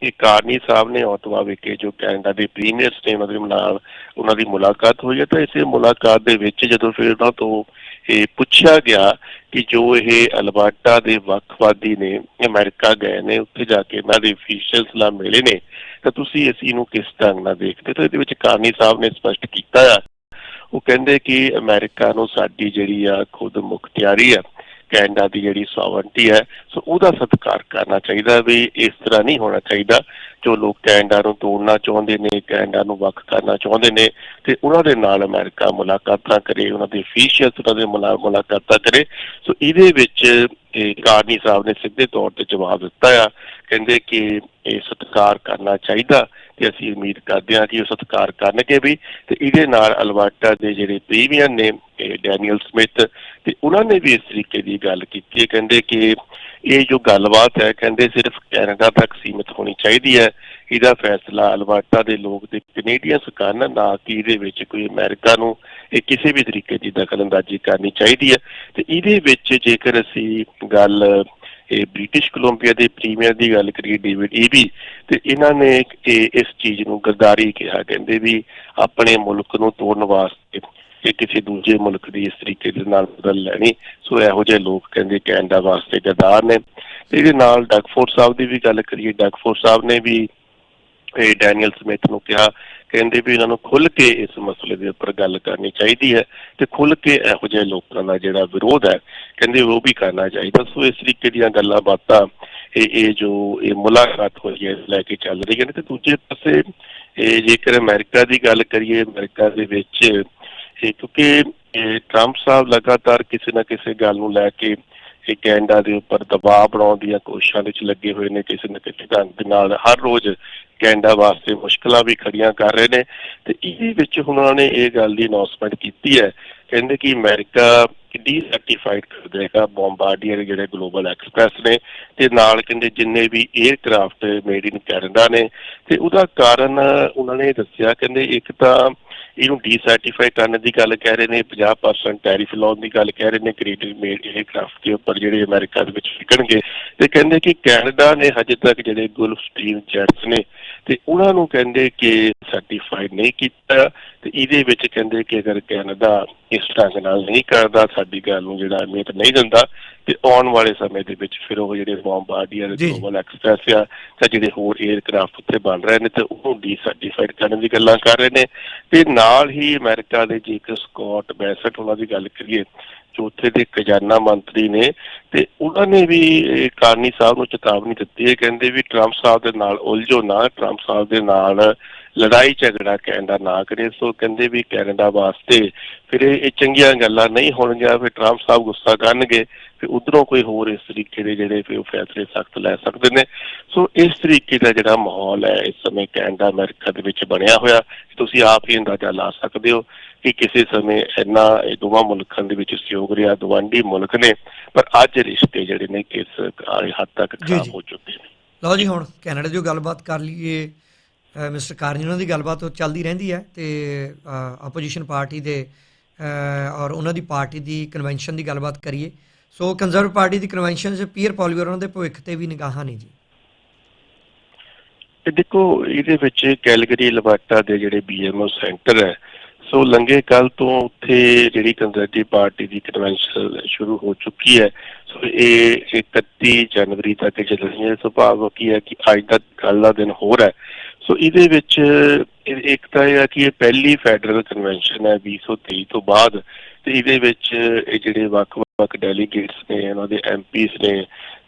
ਕਿ ਕਾਰਨੀ ਸਾਹਿਬ ਨੇ ਔਟਵਾ ਵਿਖੇ ਜੋ ਕੈਨੇਡਾ ਦੇ ਪ੍ਰੀਮੀਅਰਸ ਨੇ ਨਾਲ ਉਹਨਾਂ ਦੀ ਮੁਲਾਕਾਤ ਹੋਈ ਹੈ, ਤਾਂ ਇਸੇ ਮੁਲਾਕਾਤ ਦੇ ਵਿੱਚ ਜਦੋਂ ਫਿਰ ਉਹਨਾਂ ਤੋਂ ਇਹ ਪੁੱਛਿਆ ਗਿਆ ਕਿ ਜੋ ਇਹ ਅਲਬਰਟਾ ਦੇ ਵੱਖਵਾਦੀ ਨੇ, ਅਮਰੀਕਾ ਗਏ ਨੇ, ਉੱਥੇ ਜਾ ਕੇ ਇਹਨਾਂ ਦੇ ਅਫੀਸ਼ੀਅਲਸ ਨਾਲ ਮਿਲੇ ਨੇ, ਤਾਂ ਤੁਸੀਂ ਇਸ ਨੂੰ ਕਿਸ ਢੰਗ ਨਾਲ ਦੇਖਦੇ ਤਾਂ ਇਹਦੇ ਵਿੱਚ ਕਾਰਨੀ ਸਾਹਿਬ ਨੇ ਸਪਸ਼ਟ ਕੀਤਾ ਆ। ਉਹ ਕਹਿੰਦੇ ਕਿ ਅਮਰੀਕਾ ਨੂੰ ਸਾਡੀ ਜਿਹੜੀ ਆ ਖੁਦ ਮੁਖਤਿਆਰੀ ਆ। ਕੈਨੇਡਾ ਦੀ ਜਿਹੜੀ ਸੋਵਰਨਟੀ ਹੈ, ਸੋ ਉਹਦਾ ਸਤਿਕਾਰ ਕਰਨਾ ਚਾਹੀਦਾ ਵੀ ਇਸ ਤਰ੍ਹਾਂ ਨਹੀਂ ਹੋਣਾ ਚਾਹੀਦਾ ਜੋ ਲੋਕ ਕੈਨੇਡਾ ਨੂੰ ਤੋੜਨਾ ਚਾਹੁੰਦੇ ਨੇ ਕੈਨੇਡਾ ਨੂੰ ਵੱਖ ਕਰਨਾ ਚਾਹੁੰਦੇ ਨੇ ਤੇ ਉਹਨਾਂ ਦੇ ਨਾਲ ਅਮਰੀਕਾ ਮੁਲਾਕਾਤਾਂ ਕਰੇ, ਉਹਨਾਂ ਦੇ ਅਫੀਸ਼ੀਅਲਸ ਉਹਨਾਂ ਦੇ ਮੁਲਾ- ਮੁਲਾਕਾਤਾਂ ਕਰੇ। ਸੋ ਇਹਦੇ ਵਿੱਚ ਇਹ ਕਾਰਨੀ ਸਾਹਿਬ ਨੇ ਸਿੱਧੇ ਤੌਰ ਤੇ ਜਵਾਬ ਦਿੱਤਾ ਆ, ਕਹਿੰਦੇ ਕਿ ਇਹ ਸਤਿਕਾਰ ਕਰਨਾ ਚਾਹੀਦਾ ਤੇ ਅਸੀਂ ਉਮੀਦ ਕਰਦੇ ਹਾਂ ਕਿ ਉਹ ਸਤਿਕਾਰ ਕਰਨਗੇ ਵੀ ਤੇ ਇਹਦੇ ਨਾਲ ਅਲਬਰਟਾ ਦੇ ਜਿਹੜੇ ਪ੍ਰੀਮੀਅਰ ਨੇ ਡੈਨੀਅਲ ਸਮਿਥ ਤੇ ਉਹਨਾਂ ਨੇ ਵੀ ਇਸ ਤਰੀਕੇ ਦੀ ਗੱਲ ਕੀਤੀ ਹੈ। ਕਹਿੰਦੇ ਕਿ ਇਹ ਜੋ ਗੱਲਬਾਤ ਹੈ, ਕਹਿੰਦੇ ਸਿਰਫ ਕੈਨੇਡਾ ਤੱਕ ਸੀਮਿਤ ਹੋਣੀ ਚਾਹੀਦੀ ਹੈ। ਇਹਦਾ ਫੈਸਲਾ ਅਲਬਰਟਾ ਦੇ ਲੋਕ ਤੇ ਕੈਨੇਡੀਅਨਸ ਕਰਨ ਨਾ ਕਿ ਇਹਦੇ ਵਿੱਚ ਕੋਈ ਅਮਰੀਕਾ ਨੂੰ ਇਹ ਕਿਸੇ ਵੀ ਤਰੀਕੇ ਦੀ ਦਖਲਅੰਦਾਜ਼ੀ ਕਰਨੀ ਚਾਹੀਦੀ ਹੈ। ਤੇ ਇਹਦੇ ਵਿੱਚ ਜੇਕਰ ਅਸੀਂ ਗੱਲ, ਇਹ ਬ੍ਰਿਟਿਸ਼ ਕੋਲੰਬੀਆ ਦੇ ਪ੍ਰੀਮੀਅਰ ਦੀ ਗੱਲ ਕਰੀਏ, ਡੇਵਿਡ ਈਬੀ ਤੇ ਇਹਨਾਂ ਨੇ ਇਹ, ਇਸ ਚੀਜ਼ ਨੂੰ ਗਰਦਾਰੀ ਕਿਹਾ, ਕਹਿੰਦੇ ਵੀ ਆਪਣੇ ਮੁਲਕ ਨੂੰ ਤੋੜਨ ਵਾਸਤੇ ਇਹ ਕਿਸੇ ਦੂਜੇ ਮੁਲਕ ਦੀ ਇਸ ਤਰੀਕੇ ਦੇ ਨਾਲ ਬਦਲ ਲੈਣੀ। ਸੋ ਇਹੋ ਜਿਹੇ ਲੋਕ ਕਹਿੰਦੇ ਕੈਨੇਡਾ ਵਾਸਤੇ ਗਦਾਰ ਨੇ। ਤੇ ਇਹਦੇ ਨਾਲ ਡਗਫੋਰਡ ਸਾਹਿਬ ਦੀ ਵੀ ਗੱਲ ਕਰੀਏ, ਡਗਫੋਰਡ ਸਾਹਿਬ ਨੇ ਵੀ ਇਹ ਡੈਨੀਅਲ ਸਮਿਥ ਨੂੰ ਕਿਹਾ, ਕਹਿੰਦੇ ਵੀ ਇਹਨਾਂ ਨੂੰ ਖੁੱਲ ਕੇ ਇਸ ਮਸਲੇ ਦੇ ਉੱਪਰ ਗੱਲ ਕਰਨੀ ਚਾਹੀਦੀ ਹੈ ਤੇ ਖੁੱਲ ਕੇ ਇਹੋ ਜਿਹੇ ਲੋਕਾਂ ਦਾ ਜਿਹੜਾ ਵਿਰੋਧ ਹੈ, ਕਹਿੰਦੇ ਉਹ ਵੀ ਕਰਨਾ ਚਾਹੀਦਾ। ਸੋ ਇਸ ਤਰੀਕੇ ਦੀਆਂ ਗੱਲਾਂ ਬਾਤਾਂ ਇਹ ਇਹ ਜੋ ਇਹ ਮੁਲਾਕਾਤ ਹੋਈ ਹੈ, ਲੈ ਕੇ ਚੱਲ ਰਹੀ ਹੈ ਤੇ ਦੂਜੇ ਪਾਸੇ ਇਹ ਜੇਕਰ ਅਮਰੀਕਾ ਦੀ ਗੱਲ ਕਰੀਏ, ਅਮਰੀਕਾ ਦੇ ਵਿੱਚ ਇਹ ਕਿਉਂਕਿ ਟਰੰਪ ਸਾਹਿਬ ਲਗਾਤਾਰ ਕਿਸੇ ਨਾ ਕਿਸੇ ਗੱਲ ਨੂੰ ਲੈ ਕੇ ਇਹ ਕੈਨੇਡਾ ਦੇ ਉੱਪਰ ਦਬਾਅ ਬਣਾਉਣ ਦੀਆਂ ਕੋਸ਼ਿਸ਼ਾਂ ਵਿੱਚ ਲੱਗੇ ਹੋਏ ਨੇ, ਕਿਸੇ ਨਾ ਕਿਸੇ ਢੰਗ ਦੇ ਨਾਲ ਹਰ ਰੋਜ਼ ਕੈਨੇਡਾ ਵਾਸਤੇ ਮੁਸ਼ਕਲਾਂ ਵੀ ਖੜੀਆਂ ਕਰ ਰਹੇ ਨੇ ਤੇ ਇਹਦੇ ਵਿੱਚ ਹੁਣ ਉਹਨਾਂ ਨੇ ਇਹ ਗੱਲ ਦੀ ਅਨਾਉਂਸਮੈਂਟ ਕੀਤੀ ਹੈ, ਕਹਿੰਦੇ ਕਿ ਅਮਰੀਕਾ ਡੀ ਕਰ ਦੇਗਾ ਬੰਬਾਰਡੀਅਰ ਜਿਹੜੇ ਗਲੋਬਲ ਐਕਸਪ੍ਰੈਸ ਨੇ ਤੇ ਨਾਲ ਕਹਿੰਦੇ ਜਿੰਨੇ ਵੀ 에ਅਰਕ੍ਰਾਫਟ ਮੇਡ ਇਨ ਕੈਨੇਡਾ ਨੇ ਤੇ ਉਹਦਾ ਕਾਰਨ ਉਹਨਾਂ ਨੇ ਦੱਸਿਆ ਕਹਿੰਦੇ ਇੱਕ ਤਾਂ ਇਹਨੂੰ ਡੀਸਰਟੀਫਾਈ ਕਰਨ ਦੀ ਗੱਲ ਕਹਿ ਰਹੇ ਨੇ 50% ਟੈਰਿਫ ਲਾਉਣ ਦੀ ਗੱਲ ਕਹਿ ਰਹੇ ਨੇ ਕ੍ਰੀਏਟਿਵ ਮੇਡ 에ਅਰਕ੍ਰਾਫਟ ਦੇ ਉੱਪਰ ਜਿਹੜੇ ਅਮਰੀਕਾ ਦੇ ਵਿੱਚ ਵਿਕਣਗੇ ਤੇ ਕਹਿੰਦੇ ਕਿ ਕੈਨੇਡਾ ਨੇ ਹਜੇ ਤੱਕ ਜਿਹੜੇ ਗੁਲਫ ਸਟ੍ਰੀਮ ਜੈਟਸ ਨੇ ਤੇ ਉਹਨਾਂ ਨੂੰ ਕਹਿੰਦੇ ਕਿ ਸਰਟੀਫਾਈਡ ਨਹੀਂ ਕੀਤਾ ਤੇ ਇਹਦੇ ਵਿੱਚ ਕਹਿੰਦੇ ਕਿ ਅਗਰ ਕੈਨੇਡਾ ਇਸ ਢੰਗ ਨਾਲ ਨਹੀਂ ਕਰਦਾ ਸਾਡੀ ਗੱਲ ਨੂੰ ਜਿਹੜਾ ਅਹਿਮੀਅਤ ਨਹੀਂ ਦਿੰਦਾ ਤੇ ਆਉਣ ਵਾਲੇ ਸਮੇਂ ਦੇ ਵਿੱਚ ਫਿਰ ਉਹ ਜਿਹੜੇ ਬੰਬਾਰਡੀਅਰ। ਗਲੋਬਲ ਐਕਸਪ੍ਰੈਸ ਆ ਜਾਂ ਜਿਹੜੇ ਹੋਰ 에ਅਰਕ੍ਰਾਫਟ ਉੱਤੇ ਬਣ ਰਹੇ ਨੇ ਤੇ ਉਹਨੂੰ ਡੀਸਰਟੀਫਾਈਡ ਕਰਨ ਦੀ ਗੱਲਾਂ ਕਰ ਰਹੇ ਨੇ ਤੇ ਨਾਲ ਹੀ ਅਮਰੀਕਾ ਦੇ ਜੇਕਰ ਸਕਾਟ ਬੈਸਟ ਉਹਨਾਂ ਦੀ ਗੱਲ ਕਰੀਏ ਉੱਥੇ ਦੇ ਖਜ਼ਾਨਾ ਮੰਤਰੀ ਨੇ ਤੇ ਉਹਨਾਂ ਨੇ ਵੀ ਕਾਰਨੀ ਸਾਹਿਬ ਨੂੰ ਚੇਤਾਵਨੀ ਦਿੱਤੀ ਹੈ, ਕਹਿੰਦੇ ਵੀ ਟਰੰਪ ਸਾਹਿਬ ਦੇ ਨਾਲ ਉਲਝੋ ਨਾ, ਟਰੰਪ ਸਾਹਿਬ ਦੇ ਨਾਲ ਲੜਾਈ ਝਗੜਾ ਕੈਨੇਡਾ ਨਾ ਕਰੇ, ਸੋ ਕਹਿੰਦੇ ਵੀ ਕੈਨੇਡਾ ਵਾਸਤੇ ਫਿਰ ਇਹ ਚੰਗੀਆਂ ਗੱਲਾਂ ਨਹੀਂ ਹੋਣਗੀਆਂ, ਫਿਰ ਟਰੰਪ ਸਾਹਿਬ ਗੁੱਸਾ ਕਰਨਗੇ ਫਿਰ ਉਧਰੋਂ ਕੋਈ ਹੋਰ ਇਸ ਤਰੀਕੇ ਦੇ ਜਿਹੜੇ ਫਿਰ ਉਹ ਫੈਸਲੇ ਸਖਤ ਲੈ ਸਕਦੇ ਨੇ। ਸੋ ਇਸ ਤਰੀਕੇ ਦਾ ਜਿਹੜਾ ਮਾਹੌਲ ਹੈ, ਇਸ ਸਮੇਂ ਕੈਨੇਡਾ, ਅਮਰੀਕਾ ਦੇ ਵਿੱਚ ਬਣਿਆ ਹੋਇਆ, ਤੁਸੀਂ ਆਪ ਹੀ ਅੰਦਾਜ਼ਾ ਲਾ ਸਕਦੇ ਹੋ। ਕਿ ਕਿਸੇ ਸਮੇਂ ਇੰਨਾ ਇਹ ਦੋਵਾਂ ਮੁਲਕਾਂ ਦੇ ਵਿੱਚ ਸਹਿਯੋਗ ਰਿਹਾ ਦਵਾਂਡੀ ਮੁਲਕ ਨੇ ਪਰ ਅੱਜ ਰਿਸ਼ਤੇ ਜਿਹੜੇ ਨੇ ਕਿਸ ਹੱਦ ਤੱਕ ਖਰਾਬ। ਹੋ ਚੁੱਕੇ ਨੇ। ਲਓ ਜੀ ਹੁਣ ਕੈਨੇਡਾ ਦੀ ਜੋ ਗੱਲਬਾਤ ਕਰ ਲਈਏ ਮਿਸਟਰ ਕਾਰਨੀ ਉਹਨਾਂ ਦੀ ਗੱਲਬਾਤ ਉਹ ਚੱਲਦੀ ਰਹਿੰਦੀ ਹੈ ਤੇ ਆਪੋਜੀਸ਼ਨ ਪਾਰਟੀ ਦੇ ਔਰ ਉਹਨਾਂ ਦੀ ਪਾਰਟੀ ਦੀ ਕਨਵੈਨਸ਼ਨ ਦੀ ਗੱਲਬਾਤ ਕਰੀਏ। ਸੋ ਕੰਜ਼ਰਵ ਪਾਰਟੀ ਦੀ ਕਨਵੈਨਸ਼ਨ 'ਚ ਪੀਅਰ ਪੋਲੀਵਰ ਉਹਨਾਂ ਦੇ ਭਵਿੱਖ ਤੇ ਵੀ ਨਿਗਾਹਾਂ ਨੇ ਜੀ। ਤੇ ਦੇਖੋ ਇਹਦੇ ਵਿੱਚ ਕੈਲਗਰੀ ਲਵਾਟਾ ਦੇ ਜਿਹੜੇ ਬੀਐਮਓ ਸੈਂਟਰ ਹੈ ਸੋ ਲੰਗੇ ਕੱਲ ਤੋਂ ਉੱਥੇ ਜਿਹੜੀ ਕੰਜ਼ਰਵੇਟਿਵ ਪਾਰਟੀ ਦੀ ਕਨਵੈਨਸ਼ਨ ਸ਼ੁਰੂ ਹੋ ਚੁੱਕੀ ਹੈ। ਸੋ ਇਹ 31 ਜਨਵਰੀ ਤੱਕ ਚੱਲਣੀ ਹੈ। ਸੁਭਾਵ ਕੀ ਹੈ ਕਿ ਅੱਜ ਦਾ ਕੱਲ ਦਾ ਦਿਨ ਹੋਰ ਹੈ। ਸੋ ਇਹਦੇ ਵਿੱਚ ਇੱਕ ਤਾਂ ਇਹ ਹੈ ਕਿ ਇਹ ਪਹਿਲੀ ਫੈਡਰਲ ਕਨਵੈਨਸ਼ਨ ਹੈ 2023 ਤੋਂ ਬਾਅਦ। ਤੇ ਇਹਦੇ ਵਿੱਚ ਇਹ ਜਿਹੜੇ ਵੱਖ-ਵੱਖ ਡੈਲੀਗੇਟਸ ਨੇ ਉਹਨਾਂ ਦੇ ਐਮਪੀਸ ਨੇ,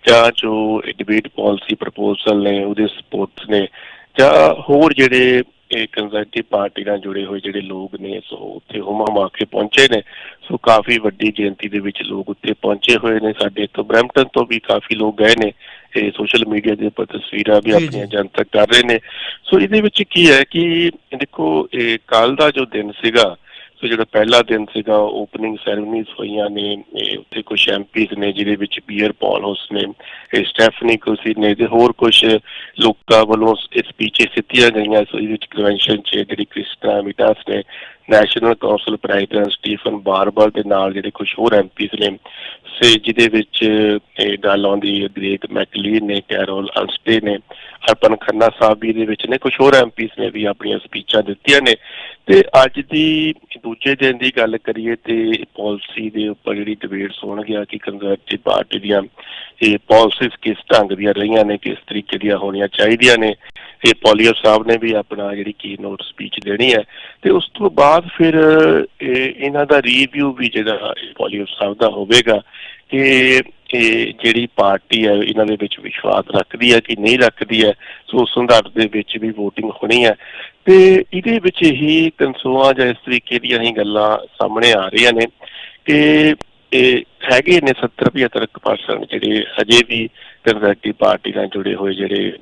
ਜਾਂ ਜੋ ਡਿਬੇਟ ਪਾਲਿਸੀ ਪ੍ਰਪੋਜ਼ਲ ਨੇ, ਉਹਦੇ ਸਪੋਰਟਸ ਨੇ, ਜਾਂ ਹੋਰ ਜਿਹੜੇ ਇਹ ਕੰਜ਼ਰਵੇਟਿਵ ਪਾਰਟੀ ਨਾਲ ਜੁੜੇ ਹੋਏ ਜਿਹੜੇ ਲੋਕ ਨੇ ਸੋ ਉੱਥੇ ਹੁਮਾ ਹੁਮਾ ਕੇ ਪਹੁੰਚੇ ਨੇ। ਸੋ ਕਾਫੀ ਵੱਡੀ ਗਿਣਤੀ ਦੇ ਵਿੱਚ ਲੋਕ ਉੱਥੇ ਪਹੁੰਚੇ ਹੋਏ ਨੇ। ਸਾਡੇ ਇੱਥੋਂ ਬਰੈਂਪਟਨ ਤੋਂ ਵੀ ਕਾਫੀ ਲੋਕ ਗਏ ਨੇ ਇਹ ਸੋਸ਼ਲ ਮੀਡੀਆ ਦੇ ਉੱਪਰ ਤਸਵੀਰਾਂ ਵੀ। ਆਪਣੀਆਂ ਜਨਤਕ ਕਰ ਰਹੇ ਨੇ। ਸੋ ਇਹਦੇ ਵਿੱਚ ਕੀ ਹੈ ਕਿ ਦੇਖੋ ਇਹ ਕੱਲ ਦਾ ਜੋ ਦਿਨ ਸੀਗਾ ਸੋ ਜਿਹੜਾ ਪਹਿਲਾ ਦਿਨ ਸੀਗਾ ਓਪਨਿੰਗ ਸੈਰੇਮਨੀਜ਼ ਹੋਈਆਂ ਨੇ ਉੱਥੇ ਕੁਝ ਐਮਪੀਸ ਨੇ, ਜਿਹਦੇ ਵਿੱਚ ਪੀਅਰ ਪੌਲ ਹਾਊਸ ਨੇ ਸਟੈਫਨੀ ਕੁਸੀ ਨੇ ਤੇ ਹੋਰ ਕੁਝ ਲੋਕਾਂ ਵੱਲੋਂ ਸਪੀਚੇ ਦਿੱਤੀਆਂ ਗਈਆਂ। ਸੋ ਇਹਦੇ ਵਿੱਚ ਕਨਵੈਨਸ਼ਨ 'ਚ ਜਿਹੜੀ ਕ੍ਰਿਸਟਨਾ ਮਿਟਾਸ ਨੇ national council president Stephen Barber ਦੇ ਨਾਲ ਜਿਹੜੇ ਕੁਝ ਹੋਰ ਐਮਪੀਸ ਨੇ, ਸੇ ਜਿਹਦੇ ਵਿੱਚ ਇਹ ਗੱਲ ਆਉਂਦੀ ਹੈ ਗ੍ਰੇਗ ਮੈਕਲੀਨ ਨੇ ਕੈਰੋਲ ਅਲਸਟੇ ਨੇ ਹਰਪਨ ਖੰਨਾ ਸਾਹਿਬ ਵੀ ਦੇ ਵਿੱਚ ਨੇ ਕੁਝ ਹੋਰ ਐਮਪੀਸ ਨੇ ਵੀ ਆਪਣੀਆਂ ਸਪੀਚਾਂ ਦਿੱਤੀਆਂ ਨੇ। ਤੇ ਅੱਜ ਦੀ ਦੂਜੇ ਦਿਨ ਦੀ ਗੱਲ ਕਰੀਏ ਤੇ ਪਾਲਿਸੀ ਦੇ ਉੱਪਰ ਜਿਹੜੀ ਡਿਬੇਟਸ ਹੋਣਗੀਆਂ, ਕਿ ਕੰਜ਼ਰਵੇਟਿਵ ਪਾਰਟੀ ਦੀਆਂ ਇਹ ਪਾਲਿਸੀਜ਼ ਕਿਸ ਢੰਗ ਦੀਆਂ ਰਹੀਆਂ ਨੇ, ਕਿਸ ਤਰੀਕੇ ਦੀਆਂ ਹੋਣੀਆਂ ਚਾਹੀਦੀਆਂ ਨੇ। ਇਹ ਪੋਲੀਓ ਸਾਹਿਬ ਨੇ ਵੀ ਆਪਣਾ ਜਿਹੜੀ ਕੀ ਨੋਟ ਸਪੀਚ ਦੇਣੀ ਹੈ। ਤੇ ਉਸ ਤੋਂ ਬਾਅਦ ਫਿਰ ਇਹ ਇਹਨਾਂ ਦਾ ਰਿਵਿਊ ਵੀ ਜਿਹੜਾ ਪੋਲੀਓ ਸਾਹਿਬ ਦਾ ਹੋਵੇਗਾ, ਕਿ ਇਹ ਜਿਹੜੀ ਪਾਰਟੀ ਹੈ, ਇਹਨਾਂ ਦੇ ਵਿੱਚ ਵਿਸ਼ਵਾਸ ਰੱਖਦੀ ਹੈ ਕਿ ਨਹੀਂ ਰੱਖਦੀ ਹੈ, ਸੋ ਉਸ ਸੰਦਰਭ ਦੇ ਵਿੱਚ ਵੀ VOTING ਹੋਣੀ ਹੈ। ਤੇ ਇਹਦੇ ਵਿੱਚ ਹੀ ਕਨਸੋਆਂ ਜਾਂ ਇਸ ਤਰੀਕੇ ਦੀਆਂ ਹੀ ਗੱਲਾਂ ਸਾਹਮਣੇ ਆ ਰਹੀਆਂ ਨੇ ਕਿ ਇਹ ਹੈਗੇ ਨੇ 70 75% ਜਿਹੜੇ ਹਜੇ ਵੀ ਕੰਜ਼ਰਵੇਟਿਵ ਪਾਰਟੀ ਨਾਲ ਜੁੜੇ ਹੋਏ ਜਿਹੜੇ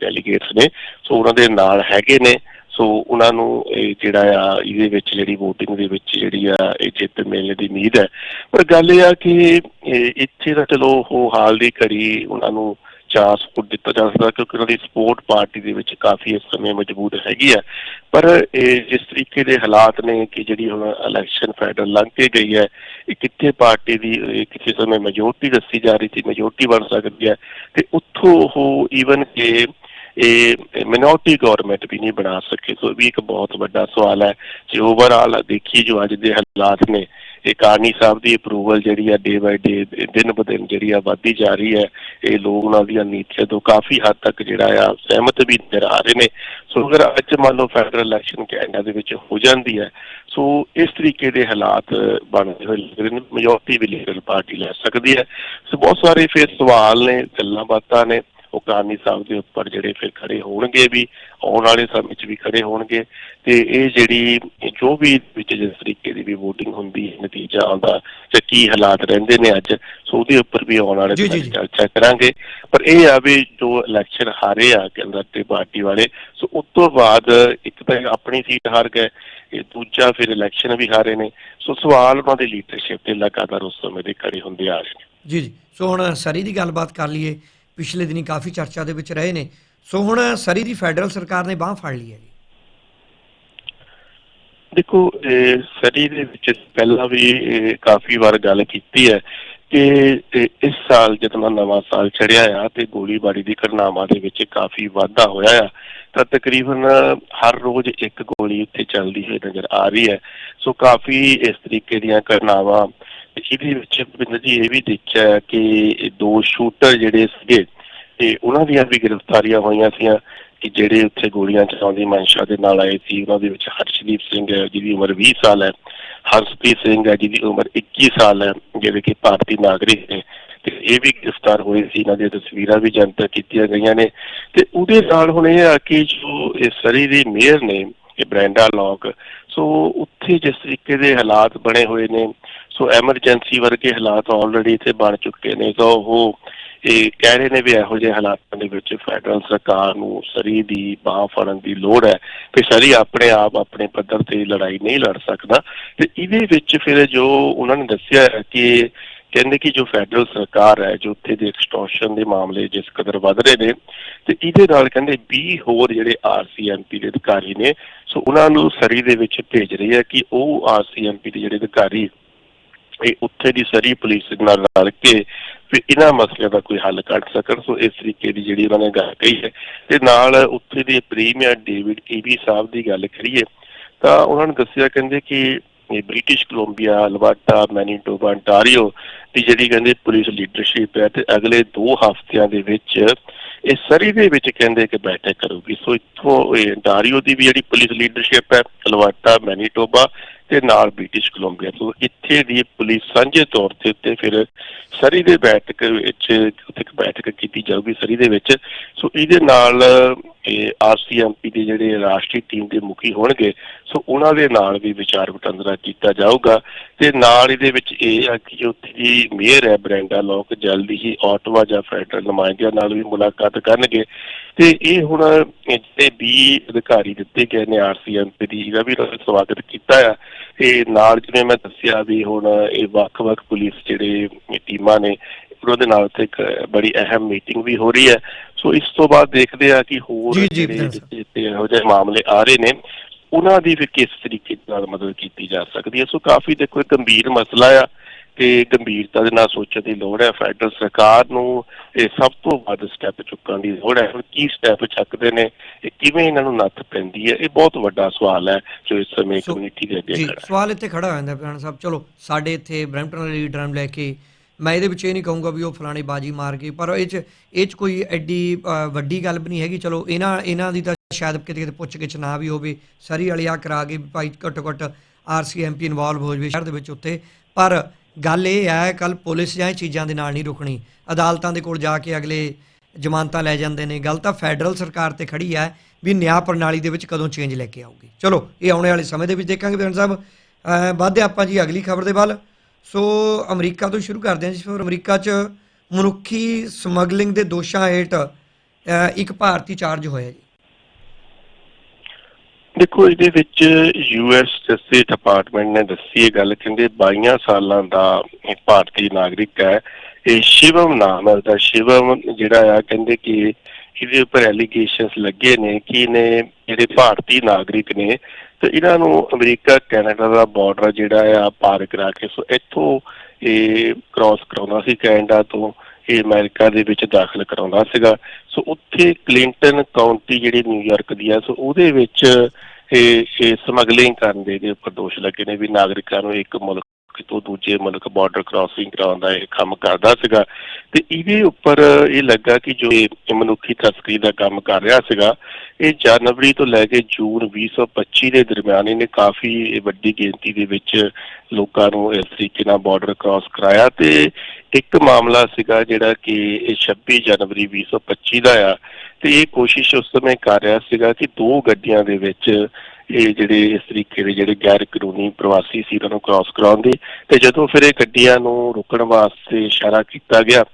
ਡੈਲੀਗੇਟਸ ਨੇ, ਸੋ ਉਹਨਾਂ ਦੇ ਨਾਲ ਹੈਗੇ ਨੇ। ਸੋ ਉਹਨਾਂ ਨੂੰ ਇਹ ਜਿਹੜਾ ਆ, ਇਹਦੇ ਵਿੱਚ ਜਿਹੜੀ VOTING ਦੇ ਵਿੱਚ ਜਿਹੜੀ ਆ, ਇਹ ਜਿੱਤ ਮਿਲਣ ਦੀ ਉਮੀਦ ਹੈ। ਪਰ ਗੱਲ ਇਹ ਆ ਕਿ ਇੱਥੇ ਤਾਂ ਚਲੋ ਉਹ ਹਾਲ ਦੀ ਘੜੀ ਉਹਨਾਂ ਨੂੰ ਚਾਰ ਸਪੋਰਟ ਦਿੱਤਾ ਜਾ ਸਕਦਾ ਕਿਉਂਕਿ ਉਹਨਾਂ ਦੀ ਸਪੋਰਟ ਪਾਰਟੀ ਦੇ ਵਿੱਚ ਕਾਫੀ ਇਸ ਸਮੇਂ ਮਜ਼ਬੂਤ ਹੈਗੀ ਹੈ। ਪਰ ਇਹ ਜਿਸ ਤਰੀਕੇ ਦੇ ਹਾਲਾਤ ਨੇ ਕਿ ਜਿਹੜੀ ਹੁਣ ਇਲੈਕਸ਼ਨ ਫੈਡਰਲ ਲੰਘ ਕੇ ਗਈ ਹੈ, ਇਹ ਕਿੱਥੇ ਪਾਰਟੀ ਦੀ, ਇਹ ਕਿਸੇ ਸਮੇਂ ਮੈਜੋਰਟੀ ਦੱਸੀ ਜਾ ਰਹੀ ਸੀ ਮੈਜੋਰਟੀ ਬਣ ਸਕਦੀ ਹੈ। ਤੇ ਉੱਥੋਂ ਉਹ ਈਵਨ ਕਿ ਇਹ ਮਿਨੋਰਟੀ ਗਵਰਨਮੈਂਟ ਵੀ ਨਹੀਂ ਬਣਾ ਸਕੇ। ਸੋ ਇਹ ਵੀ ਇੱਕ ਬਹੁਤ ਵੱਡਾ ਸਵਾਲ ਹੈ। ਜੇ ਓਵਰਆਲ ਦੇਖੀ ਜੋ ਅੱਜ ਦੇ ਹਾਲਾਤ ਨੇ, ਇਹ ਕਾਰਨੀ ਸਾਹਿਬ ਦੀ ਅਪਰੂਵਲ ਜਿਹੜੀ ਆ ਡੇ ਬਾਈ ਡੇ ਦਿਨ ਬ ਦਿਨ ਜਿਹੜੀ ਆ ਵੱਧਦੀ ਜਾ ਰਹੀ ਹੈ। ਇਹ ਲੋਕ ਉਹਨਾਂ ਦੀਆਂ ਨੀਤੀਆਂ ਤੋਂ ਕਾਫੀ ਹੱਦ ਤੱਕ ਜਿਹੜਾ ਆ ਸਹਿਮਤ ਵੀ ਨਜ਼ਰ ਆ ਰਹੇ ਨੇ। ਸੋ ਅਗਰ ਅੱਜ ਮੰਨ ਲਓ ਫੈਡਰਲ ਇਲੈਕਸ਼ਨ ਕੈਨੇਡਾ ਦੇ ਵਿੱਚ ਹੋ ਜਾਂਦੀ ਹੈ, ਸੋ ਇਸ ਤਰੀਕੇ ਦੇ ਹਾਲਾਤ ਬਣਦੇ ਹੋਏ ਲੱਗ ਰਹੇ ਨੇ। ਮੈਜੋਰਟੀ ਵੀ ਲਿਬਰਲ ਪਾਰਟੀ ਲੈ ਸਕਦੀ ਹੈ। ਸੋ ਬਹੁਤ ਸਾਰੇ ਫਿਰ ਸਵਾਲ ਨੇ, ਗੱਲਾਂ ਬਾਤਾਂ ਨੇ। ਉਹ ਕਾਰਨੀ ਸਾਹਿਬ ਦੇ ਉੱਪਰ ਜਿਹੜੇ ਫਿਰ ਖੜੇ ਹੋਣਗੇ ਵੀ ਆਉਣ ਵਾਲੇ ਸਮੇਂ 'ਚ ਵੀ ਖੜੇ ਹੋਣਗੇ। ਤੇ ਇਹ ਜਿਹੜੀ ਜੋ ਵੀ ਵਿੱਚ ਜਿਸ ਤਰੀਕੇ ਦੀ ਵੀ VOTING ਹੁੰਦੀ ਹੈ ਨਤੀਜਾ ਆਉਂਦਾ ਤੇ ਕੀ ਹਾਲਾਤ ਰਹਿੰਦੇ ਨੇ ਅੱਜ ਸੋ ਉਹਦੇ ਉੱਪਰ ਵੀ ਆਉਣ ਵਾਲੇ ਦਿਨਾਂ ਚਰਚਾ ਕਰਾਂਗੇ। ਪਰ ਇਹ ਆ ਵੀ ਜੋ ਇਲੈਕਸ਼ਨ ਹਾਰੇ ਆ ਕੇਂਦਰ ਤੇ ਪਾਰਟੀ ਵਾਲੇ ਸੋ ਉਸ ਤੋਂ ਬਾਅਦ ਇੱਕ ਤਾਂ ਆਪਣੀ ਸੀਟ ਹਾਰ ਗਏ ਇਹ ਦੂਜਾ ਫਿਰ ਇਲੈਕਸ਼ਨ ਵੀ ਹਾਰੇ ਨੇ। ਸੋ ਸਵਾਲ ਉਹਨਾਂ ਦੀ ਲੀਡਰਸ਼ਿਪ ਤੇ ਲਗਾਤਾਰ ਉਸ ਸਮੇਂ ਦੇ ਖੜੇ ਹੁੰਦੇ ਆ ਰਹੇ ਨੇ। ਜੀ ਜੀ। ਸੋ ਹੁਣ ਸਰੀ ਦੀ ਗੱਲਬਾਤ ਕਰ ਲਈਏ। ਪਿਛਲੇ ਦਿਨੀ ਕਾਫੀ ਚਰਚਾ ਦੇ ਵਿੱਚ ਰਹੇ ਨੇ। ਸੋ ਹੁਣ ਸਰੀ ਦੀ ਫੈਡਰਲ ਸਰਕਾਰ ਨੇ ਬਾਹ ਫੜ ਲਈ ਹੈ ਦੇਖੋ ਸਰੀ ਦੇ ਵਿੱਚ ਪਹਿਲਾਂ ਵੀ ਕਾਫੀ ਵਾਰ ਗੱਲ ਕੀਤੀ ਹੈ ਕਿ ਇਸ ਸਾਲ ਜਦੋਂ ਨਵਾਂ ਸਾਲ ਚੜਿਆ ਆ ਤੇ ਗੋਲੀਬਾਰੀ ਦੀ ਘਟਨਾਵਾਂ ਦੇ ਵਿੱਚ ਕਾਫੀ ਵਾਧਾ ਹੋਇਆ ਆ, ਤਾਂ ਤਕਰੀਬਨ ਹਰ ਰੋਜ਼ ਇੱਕ ਗੋਲੀ ਉੱਥੇ ਚੱਲਦੀ ਹੋਈ ਨਜ਼ਰ ਆ ਰਹੀ ਹੈ। ਸੋ ਕਾਫੀ ਇਸ ਤਰੀਕੇ ਦੀਆਂ ਘਟਨਾਵਾਂ ਇਹਦੇ ਵਿੱਚ ਬਿੰਦਰ ਜੀ ਇਹ ਵੀ ਦੇਖਿਆ ਕਿ ਦੋ ਸ਼ੂਟਰ ਜਿਹੜੇ ਸੀਗੇ ਤੇ ਉਹਨਾਂ ਦੀਆਂ ਵੀ ਗ੍ਰਿਫਤਾਰੀਆਂ ਹੋਈਆਂ ਸੀਆਂ ਕਿ ਜਿਹੜੇ ਉੱਥੇ ਗੋਲੀਆਂ ਚਲਾਉਣ ਦੀ ਮਨਸ਼ਾ ਦੇ ਨਾਲ ਆਏ ਸੀ, ਉਹਨਾਂ ਦੇ ਵਿੱਚ ਹਰਸ਼ਦੀਪ ਸਿੰਘ ਜਿਹਦੀ ਉਮਰ 20 ਸਾਲ ਹੈ, ਹਰਸ਼ਪ੍ਰੀਤ ਸਿੰਘ ਹੈ, ਜਿਹਦੀ ਉਮਰ 21 ਸਾਲ ਹੈ, ਜਿਹੜੇ ਕਿ ਭਾਰਤੀ ਨਾਗਰਿਕ ਨੇ ਤੇ ਇਹ ਵੀ ਗ੍ਰਿਫਤਾਰ ਹੋਏ ਸੀ, ਇਹਨਾਂ ਦੀਆਂ ਤਸਵੀਰਾਂ ਵੀ ਜਨਤਕ ਕੀਤੀਆਂ ਗਈਆਂ ਨੇ ਤੇ ਉਹਦੇ ਨਾਲ ਹੁਣ ਇਹ ਆ ਕਿ ਜੋ ਇਹ ਸਰੀ ਦੀ ਮੇਅਰ ਨੇ, ਇਹ ਬ੍ਰੈਂਡਾ ਲੌਕ, ਸੋ ਉੱਥੇ ਜਿਸ ਤਰੀਕੇ ਦੇ ਹਾਲਾਤ ਬਣੇ ਹੋਏ ਨੇ ਸੋ ਐਮਰਜੈਂਸੀ ਵਰਗੇ ਹਾਲਾਤ ਆਲਰੇਡੀ ਇੱਥੇ ਬਣ ਚੁੱਕੇ ਨੇ। ਤਾਂ ਉਹ, ਇਹ ਕਹਿ ਰਹੇ ਨੇ ਵੀ ਇਹੋ ਜਿਹੇ ਹਾਲਾਤਾਂ ਦੇ ਵਿੱਚ ਫੈਡਰਲ ਸਰਕਾਰ ਨੂੰ ਸਰੀ ਦੀ ਬਾਹ ਫੜਨ ਦੀ ਲੋੜ ਹੈ ਤੇ ਸਰੀ ਆਪਣੇ ਆਪ ਆਪਣੇ ਪੱਧਰ ਤੇ ਲੜਾਈ ਨਹੀਂ ਲੜ ਸਕਦਾ। ਤੇ ਇਹਦੇ ਵਿੱਚ ਫਿਰ ਜੋ ਉਹਨਾਂ ਨੇ ਦੱਸਿਆ ਹੈ ਕਿ ਕਹਿੰਦੇ ਕਿ ਜੋ ਫੈਡਰਲ ਸਰਕਾਰ ਹੈ, ਜੋ ਉੱਥੇ ਦੇ ਐਕਸਟੋਰਸ਼ਨ ਦੇ ਮਾਮਲੇ ਜਿਸ ਕਦਰ ਵੱਧ ਰਹੇ ਨੇ, ਤੇ ਇਹਦੇ ਨਾਲ ਕਹਿੰਦੇ 20 ਹੋਰ ਜਿਹੜੇ ਆਰਸੀਐਮਪੀ ਦੇ ਅਧਿਕਾਰੀ ਨੇ, ਸੋ ਉਹਨਾਂ ਨੂੰ ਸਰੀ ਦੇ ਵਿੱਚ ਭੇਜ ਰਹੀ ਹੈ ਕਿ ਉਹ ਆਰਸੀਐਮਪੀ ਦੇ ਜਿਹੜੇ ਅਧਿਕਾਰੀ ਇਹ ਉੱਥੇ ਦੀ ਸਰੀ ਪੁਲਿਸ ਨਾਲ ਰਲ ਕੇ ਵੀ ਇਹਨਾਂ ਮਸਲਿਆਂ ਦਾ ਕੋਈ ਹੱਲ ਕੱਢ ਸਕਣ। ਸੋ ਇਸ ਤਰੀਕੇ ਦੀ ਜਿਹੜੀ ਉਹਨਾਂ ਨੇ ਗੱਲ ਕਹੀ ਹੈ ਤੇ ਨਾਲ ਉੱਥੇ ਦੇ ਪ੍ਰੀਮੀਅਰ ਡੇਵਿਡ ਈਬੀ ਸਾਹਿਬ ਦੀ ਗੱਲ ਕਰੀਏ, ਤਾਂ ਉਹਨਾਂ ਨੇ ਦੱਸਿਆ ਕਹਿੰਦੇ ਕਿ ਇਹ British Columbia Alberta Manitoba, Ontario ਦੀ ਜਿਹੜੀ ਕਹਿੰਦੇ ਪੁਲਿਸ ਲੀਡਰਸ਼ਿਪ ਹੈ ਤੇ ਅਗਲੇ 2 ਹਫ਼ਤਿਆਂ ਦੇ ਵਿੱਚ ਇਹ ਸਰੀ ਦੇ ਵਿੱਚ ਕਹਿੰਦੇ ਕਿ ਬੈਠਕ ਕਰੂਗੀ। ਸੋ ਇੱਥੋਂ ਇਹ ਅੰਟਾਰੀਓ ਦੀ ਵੀ ਜਿਹੜੀ ਪੁਲਿਸ ਲੀਡਰਸ਼ਿਪ ਹੈ ਲਵਾਟਾ ਮੈਨੀਟੋਬਾ ਤੇ ਨਾਲ ਬ੍ਰਿਟਿਸ਼ ਕੋਲੰਬੀਆ ਤੋਂ ਇੱਥੇ ਦੀ ਪੁਲਿਸ ਸਾਂਝੇ ਤੌਰ ਤੇ ਉੱਤੇ ਫਿਰ ਸਰੀ ਦੇ ਬੈਠਕ ਵਿੱਚ, ਉੱਥੇ ਇੱਕ ਬੈਠਕ ਕੀਤੀ ਜਾਊਗੀ ਸਰੀ ਦੇ ਵਿੱਚ। ਸੋ ਇਹਦੇ ਨਾਲ ਇਹ ਆਰਸੀਐਮਪੀ ਦੇ ਜਿਹੜੇ ਰਾਸ਼ਟਰੀ ਟੀਮ ਦੇ ਮੁਖੀ ਹੋਣਗੇ ਸੋ ਉਹਨਾਂ ਦੇ ਨਾਲ ਵੀ ਵਿਚਾਰ ਵਟਾਂਦਰਾ ਕੀਤਾ ਜਾਊਗਾ ਤੇ ਨਾਲ ਇਹਦੇ ਵਿੱਚ ਇਹ ਆ ਕਿ ਉੱਥੇ ਦੀ ਮੇਅਰ ਹੈ ਬ੍ਰੈਂਡਾ ਲੋਕ ਜਲਦੀ ਹੀ ਆਟਵਾ ਜਾਂ ਫੈਡਰਲ ਨੁਮਾਇੰਦਿਆਂ ਨਾਲ ਵੀ ਮੁਲਾਕਾਤ ਕਰਨਗੇ ਤੇ ਇਹ ਹੁਣ ਜਿਹੜੇ 20 ਅਧਿਕਾਰੀ ਦਿੱਤੇ ਗਏ ਨੇ ਆਰਸੀਐਮਪੀ ਦੀ ਇਹਦਾ ਵੀ ਸਵਾਗਤ ਕੀਤਾ ਆ। ਤੇ ਨਾਲ ਜਿਵੇਂ ਮੈਂ ਦੱਸਿਆ ਵੀ ਹੁਣ ਇਹ ਵੱਖ-ਵੱਖ ਪੁਲਿਸ ਜਿਹੜੇ ਟੀਮਾਂ ਨੇ ਉਹਨਾਂ ਦੇ ਨਾਲ ਉੱਥੇ ਇੱਕ ਬੜੀ ਅਹਿਮ ਮੀਟਿੰਗ ਵੀ ਹੋ ਰਹੀ ਹੈ। ਸੋ ਇਸ ਤੋਂ ਬਾਅਦ ਦੇਖਦੇ ਆ ਕਿ ਹੋਰ ਜਿਹੜੇ ਇਹੋ ਜਿਹੇ ਮਾਮਲੇ ਆ ਰਹੇ ਨੇ। ਉਹਨਾਂ ਦੀ ਵੀ ਕਿਸ ਤਰੀਕੇ ਨਾਲ ਮਦਦ ਕੀਤੀ ਜਾ ਸਕਦੀ ਹੈ? ਸੋ ਕਾਫੀ ਦੇਖੋ ਇਹ ਗੰਭੀਰ ਮਸਲਾ ਆ ਤੇ ਗੰਭੀਰਤਾ ਦੇ ਨਾਲ ਸੋਚਣ ਦੀ ਲੋੜ ਹੈ। ਫੈਡਰਲ ਸਰਕਾਰ ਨੂੰ ਇਹ ਸਭ ਤੋਂ ਵੱਧ ਸਟੈਪ ਚੁੱਕਣ ਦੀ ਲੋੜ ਹੈ। ਹੁਣ ਕੀ ਸਟੈਪ ਚੱਕਦੇ ਨੇ? ਇਹ ਕਿਵੇਂ ਇਹਨਾਂ ਨੂੰ ਨੱਥ ਪੈਂਦੀ ਹੈ? ਇਹ ਬਹੁਤ ਵੱਡਾ ਸਵਾਲ ਹੈ ਜੋ ਇਸ ਸਮੇਂ ਕਮਿਊਨਿਟੀ ਦੇ ਅੱਗੇ ਖੜਾ ਹੈ। ਸਵਾਲ ਇੱਥੇ ਖੜਾ ਹੋ ਜਾਂਦਾ ਪ੍ਰਾਣ ਸਾਹਿਬ। ਚਲੋ ਸਾਡੇ ਇੱਥੇ ਬ੍ਰੈਂਪਟਨ ਵਾਲੇ ਲੀਡਰਾਂ ਨੂੰ ਲੈ ਕੇ ਮੈਂ ਇਹਦੇ ਵਿੱਚ ਇਹ ਨਹੀਂ ਕਹੂੰਗਾ ਵੀ ਉਹ ਫਲਾਣੇ ਬਾਜੀ ਮਾਰ ਗਏ ਪਰ ਇਹ ਚ ਇਹ ਚ ਕੋਈ ਐਡੀ ਵੱਡੀ ਗੱਲ ਵੀ ਨਹੀਂ ਹੈਗੀ। ਚਲੋ ਇਹਨਾਂ ਇਹਨਾਂ ਦੀ ਤਾਂ ਸ਼ਾਇਦ ਕਿਤੇ ਕਿਤੇ ਪੁੱਛ ਗਿੱਛ ਨਾ ਵੀ ਹੋਵੇ, ਸਰੀ ਵਾਲੀ ਆ ਕਰਾ ਕੇ ਵੀ ਭਾਈ ਘੱਟੋ ਘੱਟ ਆਰਸੀਐਮਪੀ ਇਨਵੋਲਵ ਹੋ ਜਾਵੇ ਸ਼ਹਿਰ ਦੇ ਵਿੱਚ ਉੱਤੇ ਪਰ ਗੱਲ ਇਹ ਹੈ ਕੱਲ ਪੁਲਿਸ ਜਾਂ ਇਹ ਚੀਜ਼ਾਂ ਦੇ ਨਾਲ ਨਹੀਂ ਰੁਕਣੀ। ਅਦਾਲਤਾਂ ਦੇ ਕੋਲ ਜਾ ਕੇ ਅਗਲੇ ਜ਼ਮਾਨਤਾਂ ਲੈ ਜਾਂਦੇ ਨੇ। ਗੱਲ ਤਾਂ ਫੈਡਰਲ ਸਰਕਾਰ ਤੇ ਖੜੀ ਹੈ ਵੀ ਨਿਆਂ ਪ੍ਰਣਾਲੀ ਦੇ ਵਿੱਚ ਕਦੋਂ ਚੇਂਜ ਲੈ ਕੇ ਆਊਗੀ। ਚਲੋ, ਇਹ ਆਉਣੇ ਵਾਲੇ ਸਮੇਂ ਦੇ ਵਿੱਚ ਦੇਖਾਂਗੇ ਬਿਰਨ ਸਾਹਿਬ। ਅਹ ਵੱਧਦੇ ਆਪਾਂ ਜੀ ਅਗਲੀ ਖਬਰ ਦੇ ਵੱਲ। ਸੋ ਅਮਰੀਕਾ ਤੋਂ ਸ਼ੁਰੂ ਕਰਦੇ ਹਾਂ ਜੀ। ਫਿਰ ਅਮਰੀਕਾ 'ਚ ਮਨੁੱਖੀ ਸਮਗਲਿੰਗ ਦੇ ਦੋਸ਼ਾਂ ਹੇਠ ਇੱਕ ਭਾਰਤੀ ਚਾਰਜ ਹੋਇਆ ਜੀ। ਦੇਖੋ, ਇਹਦੇ ਵਿੱਚ ਯੂਐਸ ਜਸਟਿਸ ਡਿਪਾਰਟਮੈਂਟ ਨੇ ਦੱਸੀ ਇਹ ਗੱਲ ਕਹਿੰਦੇ 22 ਸਾਲਾਂ ਦਾ ਇਹ ਭਾਰਤੀ ਨਾਗਰਿਕ ਹੈ। ਇਹ ਸ਼ਿਵਮ ਨਾਮ ਹੈ ਦਾ ਸ਼ਿਵਮ ਜਿਹੜਾ ਆ, ਕਹਿੰਦੇ ਕਿ ਇਹਦੇ ਉੱਪਰ ਐਲੀਗੇਸ਼ਨਸ ਲੱਗੇ ਨੇ ਕਿ ਇਹਨੇ ਜਿਹੜੇ ਭਾਰਤੀ ਨਾਗਰਿਕ ਨੇ ਤੇ ਇਹਨਾਂ ਨੂੰ ਅਮਰੀਕਾ, ਕੈਨੇਡਾ ਦਾ ਬਾਰਡਰ ਜਿਹੜਾ ਆ, ਪਾਰ ਕਰਾ ਕੇ, ਸੋ ਇੱਥੋਂ ਇਹ ਕ੍ਰਾਸ ਕਰਾਉਣਾ ਸੀ ਕੈਨੇਡਾ ਤੋਂ। ਇਹ ਅਮਰੀਕਾ ਦੇ ਵਿੱਚ ਦਾਖਲ ਕਰਾਉਂਦਾ ਸੀਗਾ। ਸੋ ਉੱਥੇ ਕਲਿੰਟਨ ਕਾਉਂਟੀ ਜਿਹੜੀ ਨਿਊਯਾਰਕ ਦੀ ਆ, ਸੋ ਉਹਦੇ ਵਿੱਚ ਇਹ ਸਮਗਲਿੰਗ ਕਰਨ ਦੇ ਦੇ ਉੱਪਰ ਦੋਸ਼ ਲੱਗੇ ਨੇ ਵੀ ਨਾਗਰਿਕਾਂ ਨੂੰ ਇੱਕ ਮੁਲਕ ਤੋਂ ਦੂਜੇ ਮੁਲਕ ਬਾਰਡਰ ਕ੍ਰਾਸਿੰਗ ਕਰਾਉਣ ਦਾ ਇਹ ਕੰਮ ਕਰਦਾ ਸੀਗਾ। ਤੇ ਇਹਦੇ ਉੱਪਰ ਇਹ ਲੱਗਾ ਕਿ ਜੋ ਇਹ ਮਨੁੱਖੀ ਤਸਕਰੀ ਦਾ ਕੰਮ ਕਰ ਰਿਹਾ ਸੀਗਾ, ਇਹ ਜਨਵਰੀ ਤੋਂ ਲੈ ਕੇ ਜੂਨ 2025 ਦੇ ਦਰਮਿਆਨ ਇਹਨੇ ਕਾਫੀ ਵੱਡੀ ਗਿਣਤੀ ਦੇ ਵਿੱਚ ਲੋਕਾਂ ਨੂੰ ਇਸ ਤਰੀਕੇ ਨਾਲ ਬਾਰਡਰ ਕ੍ਰਾਸ ਕਰਾਇਆ ਤੇ ਇੱਕ ਮਾਮਲਾ ਸੀਗਾ ਜਿਹੜਾ ਕਿ ਇਹ 26 ਜਨਵਰੀ 2025 ਦਾ ਆ ਤੇ ਇਹ ਕੋਸ਼ਿਸ਼ ਉਸ ਸਮੇਂ ਕਰ ਰਿਹਾ ਸੀਗਾ ਕਿ ਦੋ ਗੱਡੀਆਂ ਦੇ ਵਿੱਚ ਇਹ ਜਿਹੜੇ ਇਸ ਤਰੀਕੇ ਦੇ ਜਿਹੜੇ ਗੈਰ ਕਾਨੂੰਨੀ ਪ੍ਰਵਾਸੀ ਸੀ ਉਹਨਾਂ ਨੂੰ ਕ੍ਰਾਸ ਕਰਾਉਣ ਦੀ, ਤੇ ਜਦੋਂ ਫਿਰ ਇਹ ਗੱਡੀਆਂ ਨੂੰ ਰੁਕਣ ਵਾਸਤੇ ਇਸ਼ਾਰਾ ਕੀਤਾ ਗਿਆ,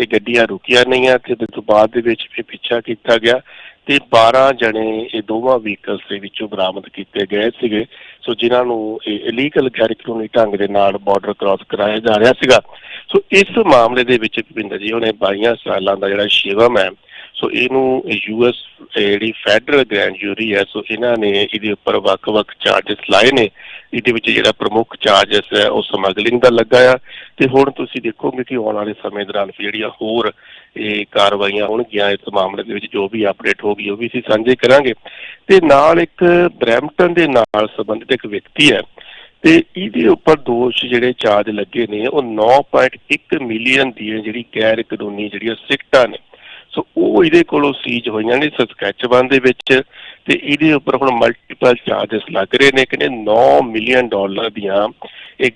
ਇਹ ਗੱਡੀਆਂ ਰੁਕੀਆਂ ਨਹੀਂ ਆ ਤੇ ਤੋਂ ਬਾਅਦ ਦੇ ਵਿੱਚ ਵੀ ਪਿੱਛਾ ਕੀਤਾ ਗਿਆ ਤੇ 12 ਜਣੇ ਇਹ ਦੋਵਾਂ ਵਹੀਕਲਸ ਦੇ ਵਿੱਚੋਂ ਬਰਾਮਦ ਕੀਤੇ ਗਏ ਸੀਗੇ। ਸੋ ਜਿਨ੍ਹਾਂ ਨੂੰ ਇਹ ਇਲੀਗਲ ਗੈਰ ਕਾਨੂੰਨੀ ਢੰਗ ਦੇ ਨਾਲ ਬਾਰਡਰ ਕ੍ਰਾਸ ਕਰਾਇਆ ਜਾ ਰਿਹਾ ਸੀਗਾ। ਸੋ ਇਸ ਮਾਮਲੇ ਦੇ ਵਿੱਚ ਭਿੰਦਰ ਜੀ, ਉਹਨੇ 22 ਸਾਲਾਂ ਦਾ ਜਿਹੜਾ ਸ਼ਿਵਮ ਹੈ ਸੋ ਇਹਨੂੰ ਯੂਐਸ ਜਿਹੜੀ ਫੈਡਰਲ ਗ੍ਰੈਂਡ ਜੂਰੀ ਹੈ, ਸੋ ਇਹਨਾਂ ਨੇ ਇਹਦੇ ਉੱਪਰ ਵੱਖ-ਵੱਖ ਚਾਰजेस ਲਾਏ ਨੇ। ਇਹਦੇ ਵਿੱਚ ਜਿਹੜਾ ਪ੍ਰਮੁੱਖ ਚਾਰजेस ਹੈ, ਉਹ ਸਮਗਲਿੰਗ ਦਾ ਲੱਗਾ ਆ। ਤੇ ਹੁਣ ਤੁਸੀਂ ਦੇਖੋਗੇ ਕਿ ਆਉਣ ਵਾਲੇ ਸਮੇਂ ਦੌਰਾਨ ਵੀ ਜਿਹੜੀਆਂ ਹੋਰ ਇਹ ਕਾਰਵਾਈਆਂ ਹੋਣਗੀਆਂ, ਇਸ ਮਾਮਲੇ ਦੇ ਵਿੱਚ ਜੋ ਵੀ ਅਪਡੇਟ ਹੋ ਗਈ ਉਹ ਵੀ ਅਸੀਂ ਸਾਂਝੇ ਕਰਾਂਗੇ। ਤੇ ਨਾਲ ਇੱਕ ਬ੍ਰੈਂਪਟਨ ਦੇ ਨਾਲ ਸੰਬੰਧਿਤ ਇੱਕ ਵਿਅਕਤੀ ਹੈ, ਤੇ ਇਹਦੇ ਉੱਪਰ ਦੋਸ਼ ਜਿਹੜੇ ਚਾਰਜ ਲੱਗੇ ਨੇ, ਉਹ 9.1 ਮਿਲੀਅਨ ਦੀਆਂ ਜਿਹੜੀ ਗੈਰ ਕਾਨੂੰਨੀ ਜਿਹੜੀਆਂ ਸਿਕਟਾਂ ਨੇ। ਸੋ ਉਹ ਇਹਦੇ ਕੋਲੋਂ ਸੀਜ ਹੋਈਆਂ ਨੇ ਸਸਕੈਚਵਾਨ ਦੇ ਵਿੱਚ ਤੇ ਇਹਦੇ ਉੱਪਰ ਹੁਣ ਮਲਟੀਪਲ ਚਾਰजेस ਲੱਗ ਰਹੇ ਨੇ ਕਿ 9 ਮਿਲੀਅਨ ਡਾਲਰ ਦੀਆਂ ਇਹ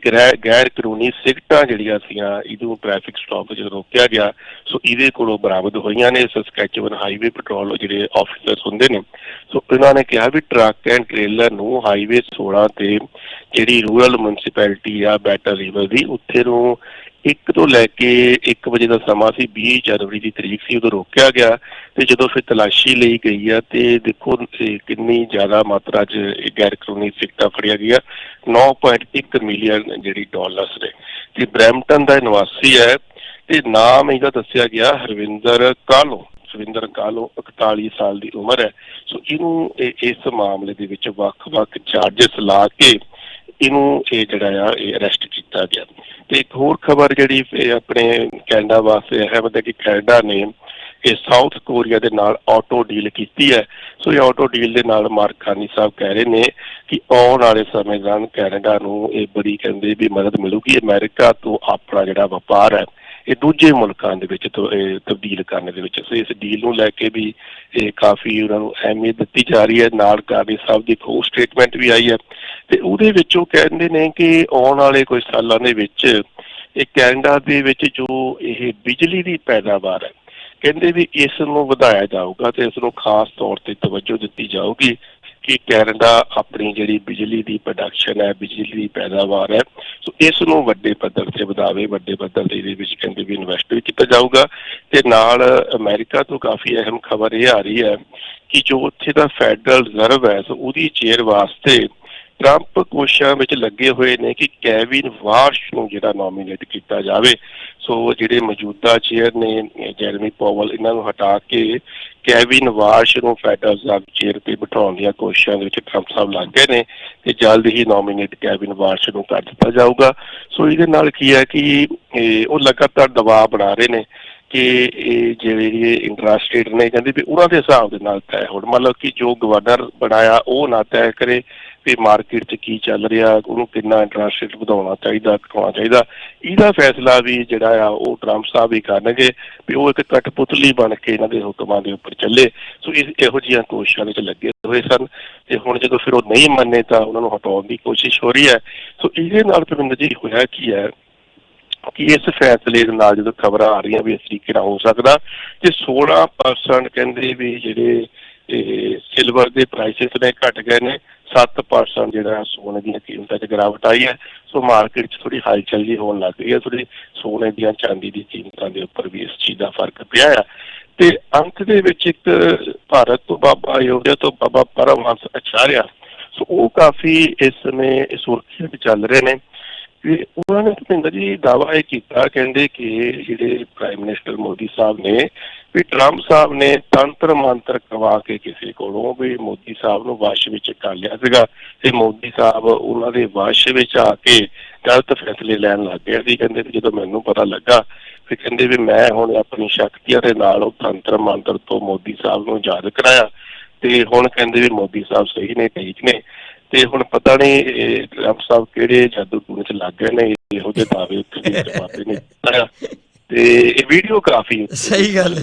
ਗੈਰ ਕਾਨੂੰਨੀ ਸਿਗਟਾਂ ਜਿਹੜੀਆਂ ਸੀਆਂ, ਇਹਨੂੰ ਟ੍ਰੈਫਿਕ ਸਟਾਪ ਵਿੱਚ ਰੋਕਿਆ ਗਿਆ। ਸੋ ਇਹਦੇ ਕੋਲੋਂ ਬਰਾਮਦ ਹੋਈਆਂ ਨੇ ਸਸਕੈਚਵਨ ਹਾਈਵੇ ਪੈਟਰੋਲ ਜਿਹੜੇ ਆਫੀਸਰਸ ਹੁੰਦੇ ਨੇ। ਸੋ ਇਹਨਾਂ ਨੇ ਕਿਹਾ ਵੀ ਟਰੱਕ ਐਂਡ ਟ੍ਰੇਲਰ ਨੂੰ ਹਾਈਵੇ 16 ਤੇ ਜਿਹੜੀ ਰੂਰਲ ਮਿਊਨਿਸਪੈਲਿਟੀ ਆ ਬੈਟਰ ਰਿਵਰ ਦੀ, ਉੱਥੇ ਨੂੰ ਇੱਕ ਤੋਂ ਲੈ ਕੇ 1 ਵਜੇ ਦਾ ਸਮਾਂ ਸੀ 20 ਜਨਵਰੀ ਦੀ ਤਰੀਕ ਸੀ, ਉਦੋਂ ਰੋਕਿਆ ਗਿਆ ਤੇ ਜਦੋਂ ਫਿਰ ਤਲਾਸ਼ੀ ਲਈ ਗਈ ਆ ਤੇ ਦੇਖੋ ਇਹ ਕਿੰਨੀ ਜ਼ਿਆਦਾ ਮਾਤਰਾ 'ਚ ਇਹ ਗੈਰ ਕਾਨੂੰਨੀ ਸਿੱਕਾ ਫੜਿਆ ਗਿਆ। 9.1 ਮਿਲੀਅਨ ਜਿਹੜੀ ਡਾਲਰਸ ਨੇ। ਤੇ ਬ੍ਰੈਂਪਟਨ ਦਾ ਨਿਵਾਸੀ ਹੈ ਤੇ ਨਾਮ ਇਹਦਾ ਦੱਸਿਆ ਗਿਆ ਹਰਵਿੰਦਰ ਕਾਲੋ ਸੁਰਿੰਦਰ ਕਾਲੋ 41 ਸਾਲ ਦੀ ਉਮਰ ਹੈ। ਸੋ ਇਹਨੂੰ ਇਸ ਮਾਮਲੇ ਦੇ ਵਿੱਚ ਵੱਖ-ਵੱਖ ਚਾਰजेस ਲਾ ਕੇ ਇਹਨੂੰ ਇਹ ਜਿਹੜਾ ਆ, ਇਹ ਅਰੈਸਟ ਕੀਤਾ ਗਿਆ। ਤੇ ਇੱਕ ਹੋਰ ਖਬਰ ਜਿਹੜੀ ਆਪਣੇ ਕੈਨੇਡਾ ਵਾਸਤੇ ਅਹਿਮ ਹੈ ਕਿ ਕੈਨੇਡਾ ਨੇ ਇਹ ਸਾਊਥ ਕੋਰੀਆ ਦੇ ਨਾਲ ਆਟੋ ਡੀਲ ਕੀਤੀ ਹੈ। ਸੋ ਇਹ ਆਟੋ ਡੀਲ ਦੇ ਨਾਲ ਮਾਰਕ ਖਾਨੀ ਸਾਹਿਬ ਕਹਿ ਰਹੇ ਨੇ ਕਿ ਆਉਣ ਵਾਲੇ ਸਮੇਂ ਦੌਰਾਨ ਕੈਨੇਡਾ ਨੂੰ ਇਹ ਬੜੀ ਕਹਿੰਦੇ ਵੀ ਮਦਦ ਮਿਲੂਗੀ। ਅਮਰੀਕਾ ਤੋਂ ਆਪਣਾ ਜਿਹੜਾ ਵਪਾਰ ਹੈ ਇਹ ਦੂਜੇ ਮੁਲਕਾਂ ਦੇ ਵਿੱਚ ਤਬਦੀਲ ਕਰਨ ਦੇ ਵਿੱਚ ਇਸ ਡੀਲ ਨੂੰ ਲੈ ਕੇ ਵੀ ਇਹ ਕਾਫੀ ਉਹਨਾਂ ਨੂੰ ਅਹਿਮੀਅਤ ਦਿੱਤੀ ਜਾ ਰਹੀ ਹੈ। ਨਾਲ ਕਾਬੀ ਸਾਹਿਬ ਦੀ ਇੱਕ ਸਟੇਟਮੈਂਟ ਵੀ ਆਈ ਹੈ। ਤੇ ਉਹਦੇ ਵਿੱਚ ਉਹ ਕਹਿੰਦੇ ਨੇ ਕਿ ਆਉਣ ਵਾਲੇ ਕੁਝ ਸਾਲਾਂ ਦੇ ਵਿੱਚ ਇਹ ਕੈਨੇਡਾ ਦੇ ਵਿੱਚ ਜੋ ਇਹ ਬਿਜਲੀ ਦੀ ਪੈਦਾਵਾਰ ਹੈ, ਕਹਿੰਦੇ ਵੀ ਇਸ ਨੂੰ ਵਧਾਇਆ ਜਾਊਗਾ ਤੇ ਇਸ ਨੂੰ ਖਾਸ ਤੌਰ ਤੇ ਤਵੱਜੋ ਦਿੱਤੀ ਜਾਊਗੀ। ਕਿ ਕੈਨੇਡਾ ਆਪਣੀ ਜਿਹੜੀ ਬਿਜਲੀ ਦੀ ਪ੍ਰੋਡਕਸ਼ਨ ਹੈ, ਬਿਜਲੀ ਦੀ ਪੈਦਾਵਾਰ ਹੈ, ਸੋ ਇਸ ਨੂੰ ਵੱਡੇ ਪੱਧਰ ਤੇ ਵਧਾਵੇ, ਵੱਡੇ ਪੱਧਰ ਤੇ ਇਹਦੇ ਵਿੱਚ ਕਹਿੰਦੇ ਵੀ ਇਨਵੈਸਟ ਵੀ ਕੀਤਾ ਜਾਊਗਾ। ਤੇ ਨਾਲ ਅਮਰੀਕਾ ਤੋਂ ਕਾਫੀ ਅਹਿਮ ਖਬਰ ਇਹ ਆ ਰਹੀ ਹੈ ਕਿ ਜੋ ਉੱਥੇ ਦਾ ਫੈਡਰਲ ਰਿਜ਼ਰਵ ਹੈ, ਸੋ ਉਹਦੀ ਚੇਅਰ ਵਾਸਤੇ ਟਰੰਪ ਕੋਸ਼ਿਸ਼ਾਂ ਵਿੱਚ ਲੱਗੇ ਹੋਏ ਨੇ ਕਿ ਕੈਵਿਨ ਵਾਰਸ਼ ਨੂੰ ਜਿਹੜਾ ਨੋਮੀਨੇਟ ਕੀਤਾ ਜਾਵੇ। ਸੋ ਜਿਹੜੇ ਮੌਜੂਦਾ ਚੇਅਰ ਨੇ, ਜੈਰਮੀ ਪੋਵਲ, ਇਹਨਾਂ ਨੂੰ ਹਟਾ ਕੇ ਕੈਵਿਨ ਵਾਰਸ਼ ਨੂੰ ਫੈਡਰਲ ਰਿਜ਼ਰਵ ਚੇਅਰ ਤੇ ਬਿਠਾਉਣ ਦੀਆਂ ਕੋਸ਼ਿਸ਼ਾਂ ਦੇ ਵਿੱਚ ਟਰੰਪ ਸਾਹਿਬ ਲੱਗ ਗਏ ਨੇ ਤੇ ਜਲਦ ਹੀ ਨੋਮੀਨੇਟ ਕੈਵਿਨ ਵਾਰਸ਼ ਨੂੰ ਕਰ ਦਿੱਤਾ ਜਾਊਗਾ। ਸੋ ਇਹਦੇ ਨਾਲ ਕੀ ਹੈ ਕਿ ਉਹ ਲਗਾਤਾਰ ਦਬਾਅ ਬਣਾ ਰਹੇ ਨੇ ਕਿ ਇਹ ਜਿਹੜੇ ਇੰਟਰਸਟੇਟ ਨੇ, ਕਹਿੰਦੇ ਵੀ ਉਹਨਾਂ ਦੇ ਹਿਸਾਬ ਦੇ ਨਾਲ ਤੈਅ ਹੋਣ। ਮਤਲਬ ਕਿ ਜੋ ਗਵਰਨਰ ਬਣਾਇਆ, ਉਹ ਨਾ ਤੈਅ ਕਰੇ ਵੀ ਮਾਰਕੀਟ 'ਚ ਕੀ ਚੱਲ ਰਿਹਾ, ਉਹਨੂੰ ਕਿੰਨਾ ਇੰਟਰਸਟ ਰੇਟ ਵਧਾਉਣਾ ਚਾਹੀਦਾ, ਘਟਾਉਣਾ ਚਾਹੀਦਾ। ਇਹਦਾ ਫੈਸਲਾ ਵੀ ਜਿਹੜਾ ਆ, ਉਹ ਟਰੰਪ ਸਾਹਿਬ ਹੀ ਕਰਨਗੇ ਵੀ ਉਹ ਇੱਕ ਕਠਪੁਤਲੀ ਬਣ ਕੇ ਇਹਨਾਂ ਦੇ ਹੁਕਮਾਂ ਦੇ ਉੱਪਰ ਚੱਲੇ। ਸੋ ਇਸ ਇਹੋ ਜਿਹੀਆਂ ਕੋਸ਼ਿਸ਼ਾਂ ਵਿੱਚ ਲੱਗੇ ਹੋਏ ਸਨ। ਤੇ ਹੁਣ ਜਦੋਂ ਫਿਰ ਉਹ ਨਹੀਂ ਮੰਨੇ ਤਾਂ ਉਹਨਾਂ ਨੂੰ ਹਟਾਉਣ ਦੀ ਕੋਸ਼ਿਸ਼ ਹੋ ਰਹੀ ਹੈ। ਸੋ ਇਹਦੇ ਨਾਲ ਪਰਮਿੰਦਰ ਜੀ ਹੋਇਆ ਕੀ ਹੈ ਕਿ ਇਸ ਫੈਸਲੇ ਦੇ ਨਾਲ ਜਦੋਂ ਖਬਰਾਂ ਆ ਰਹੀਆਂ ਵੀ ਇਸ ਤਰੀਕੇ ਨਾਲ ਹੋ ਸਕਦਾ ਕਿ 16% ਕਹਿੰਦੇ ਵੀ ਜਿਹੜੇ ਸਿਲਵਰ ਦੇ ਪ੍ਰਾਈਸਿਸ ਨੇ ਘਟ ਗਏ ਨੇ 7% ਜਿਹੜਾ ਸੋਨੇ ਦੀਆਂ ਕੀਮਤਾਂ 'ਚ ਗਿਰਾਵਟ ਆਈ ਹੈ, ਸੋ ਮਾਰਕੀਟ 'ਚ ਥੋੜੀ ਹਲਚਲ ਜੀ ਹੋਣ ਲੱਗ ਗਈ ਹੈ ਥੋੜੀ ਸੋਨੇ ਦੀਆਂ ਚਾਂਦੀ ਦੀ ਕੀਮਤਾਂ ਦੇ ਉੱਪਰ ਵੀ ਇਸ ਚੀਜ਼ ਦਾ ਫ਼ਰਕ ਪਿਆ ਆ। ਤੇ ਅੰਤ ਦੇ ਵਿੱਚ ਇੱਕ ਭਾਰਤ ਤੋਂ ਬਾਬਾ ਅਯੋਧਿਆ ਤੋਂ ਬਾਬਾ ਪਰਮਹੰਸ ਆਚਾਰਿਆ ਸੋ ਉਹ ਕਾਫੀ ਇਸ ਸਮੇਂ ਸੁਰਖੀਆਂ ਵਿੱਚ ਚੱਲ ਰਹੇ ਨੇ। ਕਿ ਉਹਨਾਂ ਨੇ ਭੁਪਿੰਦਰ ਜੀ ਦਾਅਵਾ ਇਹ ਕੀਤਾ, ਕਹਿੰਦੇ ਕਿ ਜਿਹੜੇ ਪ੍ਰਾਈਮ ਮਿਨਿਸਟਰ ਮੋਦੀ ਸਾਹਿਬ ਨੇ ਵੀ ਟਰੰਪ ਸਾਹਿਬ ਨੇ ਤੰਤਰ ਮੰਤਰ ਕਰਵਾ ਕੇ ਕਿਸੇ ਕੋਲੋਂ ਵੀ ਮੋਦੀ ਸਾਹਿਬ ਨੂੰ ਵਸ਼ ਵਿੱਚ ਕਰ ਲਿਆ ਸੀਗਾ ਤੇ ਮੋਦੀ ਸਾਹਿਬ ਉਹਨਾਂ ਦੇ ਵਸ਼ ਵਿੱਚ ਆ ਕੇ ਗਲਤ ਫੈਸਲੇ ਲੈਣ ਲੱਗ ਗਏ ਸੀ। ਕਹਿੰਦੇ ਜਦੋਂ ਮੈਨੂੰ ਪਤਾ ਲੱਗਾ ਫਿਰ ਕਹਿੰਦੇ ਵੀ ਮੈਂ ਹੁਣ ਆਪਣੀ ਸ਼ਕਤੀਆਂ ਦੇ ਨਾਲ ਉਹ ਤੰਤਰ ਮੰਤਰ ਤੋਂ ਮੋਦੀ ਸਾਹਿਬ ਨੂੰ ਯਾਦ ਕਰਾਇਆ ਤੇ ਹੁਣ ਕਹਿੰਦੇ ਵੀ ਮੋਦੀ ਸਾਹਿਬ ਸਹੀ ਨੇ, ਠੀਕ ਨੇ ਤੇ ਹੁਣ ਪਤਾ ਨਹੀਂ ਇਹ ਟਰੰਪ ਸਾਹਿਬ ਕਿਹੜੇ ਜਾਦੂ ਟੂਣੇ ਚ ਲੱਗ ਗਏ ਨੇ, ਇਹੋ ਜਿਹੇ ਦਾਅਵੇ ਉੱਤੇ ਵੀ ਨੇ ਤੇ ਇਹ ਵੀਡੀਓ ਕਾਫੀ ਸਹੀ ਗੱਲ ਹੈ।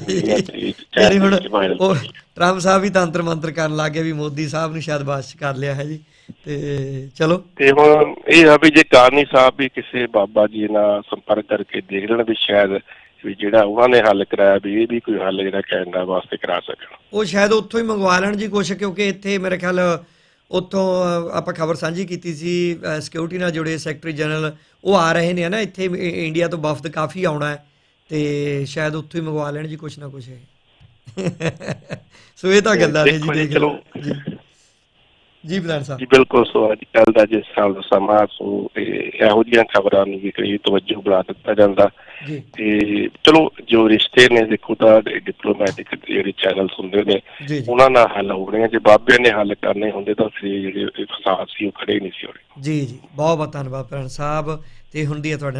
ਯਾਨੀ ਹੁਣ ਉਹ ਟਰੰਪ ਸਾਹਿਬ ਵੀ ਤੰਤਰ ਮੰਤਰ ਕਰਨ ਲੱਗ ਗਏ ਵੀ ਮੋਦੀ ਸਾਹਿਬ ਨੂੰ ਸ਼ਾਇਦ ਬਾਦਸ਼ ਕਰ ਲਿਆ ਹੈ ਜੀ। ਤੇ ਚਲੋ। ਤੇ ਹੁਣ ਇਹ ਆ ਵੀ ਜੇ ਕਾਰਨੀ ਸਾਹਿਬ ਵੀ ਕਿਸੇ ਬਾਬਾ ਜੀ ਨਾਲ ਸੰਪਰਕ ਕਰਕੇ ਦੇਖ ਲੈਣ ਵੀ ਸ਼ਾਇਦ ਵੀ ਜਿਹੜਾ ਉਹਨਾਂ ਨੇ ਹੱਲ ਕਰਾਇਆ ਵੀ ਇਹ ਵੀ ਕੋਈ ਹੱਲ ਜਿਹੜਾ ਕੈਨੇਡਾ ਵਾਸਤੇ ਕਰਾ ਸਕਣ। ਉਹ ਸ਼ਾਇਦ ਉੱਥੋਂ ਹੀ ਮੰਗਵਾ ਲੈਣ ਜੀ ਕੁਛ ਕਿਉਂਕਿ ਇੱਥੇ ਮੇਰੇ ਖਿਆਲ ਉੱਥੋਂ ਆਪਾਂ ਖਬਰ ਸਾਂਝੀ ਕੀਤੀ ਸੀ ਸਿਕਿਉਰਿਟੀ ਨਾਲ ਜੁੜੇ ਸੈਕਟਰੀ ਜਨਰਲ ਉਹ ਆ ਰਹੇ ਨੇ ਨਾ ਇੱਥੇ ਇੰਡੀਆ ਤੋਂ ਵਫਦ ਕਾਫੀ ਆਉਣਾ ਹੈ। ਤੇ ਸ਼ਾਇਦ ਉੱਥੋਂ ਹੀ ਮੰਗਵਾ ਲੈਣ ਜੀ ਕੁਛ ਨਾ ਕੁਛ ਇਹ। ਸੋ ਇਹ ਤਾਂ ਗੱਲਾਂ ਨੇ ਜੀ ਦੇਖੋ ਲਓ। ਜੀ। ਪ੍ਰਧਾਨ ਸਾਹਿਬ। ਜੀ ਬਿਲਕੁਲ ਸੋ ਅੱਜ ਕੱਲ ਦਾ ਜਿਸ ਸਾਲ ਦਾ ਸਮਾਂ ਸੋ ਇਹ ਇਹੋ ਜਿਹੀਆਂ ਖਬਰਾਂ ਨੂੰ ਵੀ ਕਈ ਤਵੱਜੋ ਬਣਾ ਦਿੱਤਾ ਜਾਂਦਾ। ਤੇ ਚਲੋ ਜੋ ਰਿਸ਼ਤੇ ਨੇ ਦੇਖੋ ਤਾਂ ਡਿਪਲੋਮੈਟਿਕ ਜਿਹੜੇ ਚੈਨਲਸ ਹੁੰਦੇ ਨੇ ਉਹਨਾਂ ਨਾਲ ਹੱਲ ਹੋਣੇ ਜੇ ਬਾਬੇ ਨੇ ਹੱਲ ਕਰਨੇ ਹੁੰਦੇ ਤਾਂ ਫਿਰ ਜਿਹੜੇ ਫਸਾਦ ਸੀ ਉਹ ਖੜੇ ਨਹੀਂ ਸੀ ਹੋਣੇ। ਜੀ ਜੀ। ਬਹੁਤ ਬਹੁਤ ਧੰਨਵਾਦ ਪ੍ਰਧਾਨ ਸਾਹਿਬ। ਤੇ ਹੁੰਦੀ ਹੈ ਤੁਹਾਡੇ